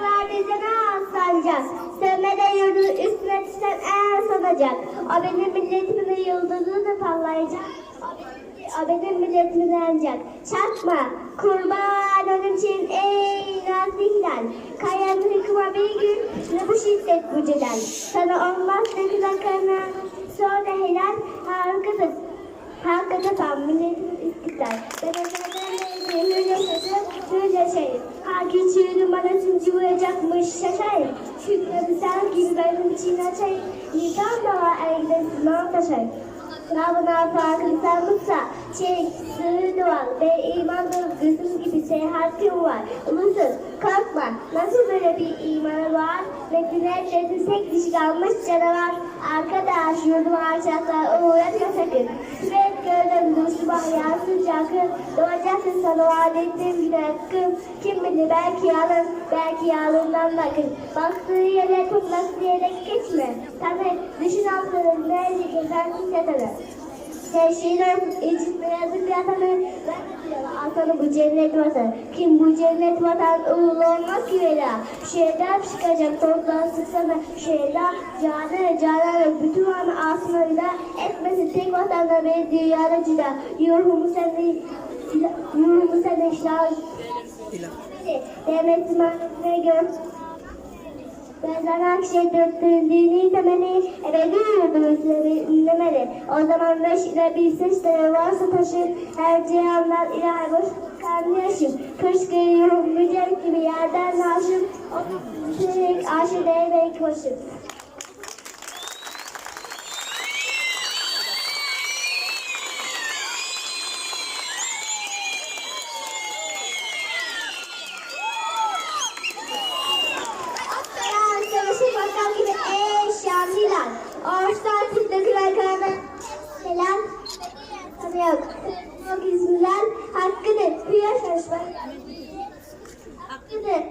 Verdiğine aslanacak. Sönmeden yurdu üstüne düşen en sanacak. O benim milletimin yıldızı da parlayacak. O benim- O benim milletimi ancak. Çakma, kurban onun için ey nazlı hilal. Kayanın hüküme bir gün ne bu şiddet bu celal. Sana olmaz ne güzel karnı. Sonra helal harikasın. Hakikaten tam milletin istiklal. Ben vuracakmış şaşayım. Şükrü sen gibi benim için açayım. Nizam da var elimde sınav taşayım. Sınavına farklı mutsa, çek, sığır duvar ve iman gözüm gibi seyahatim var. Ulusuz, korkma, nasıl böyle bir iman var? Metine dedim tek dişi kalmış canavar. Arkadaş yurdum alçaklar sakın. Sürekli gördüm Müslüman yansın çakır. Doğacaksın sana vaat ettiğim bir hakkım. Kim bilir belki yalın, belki yalından bakın. Baktığı yere tutmak diyerek geçme. Tabi düşün altını nerede gezersin yatanı. Teşhirler için beyazı bir atanı ben diyorum atanı bu cennet vatan. Kim bu cennet vatan uğurlu olmaz ki vela. Şeyler çıkacak tozdan sıksana şeyler canı canı bütün anı asmayla etmesi tek vatanda bir dünyada cüda. Yurumu seni yurumu seni işler. Demet ne gör. Benden akşe döktürdüğünü temeli ebedi yurdumuzları dinlemeli. O zaman beşine bir sesleri varsa taşır her cihandan ilahi boş karnı yaşım. Kış geliyorum mücadele gibi yerden naşım. O aşı değmek başım. Aslan savaşı bakan gibi ey Oruçtan tıklıklar karnı. Selam. Yok. Yok izmiler hakkıdır. Bir yaşaş var. Hakkıdır.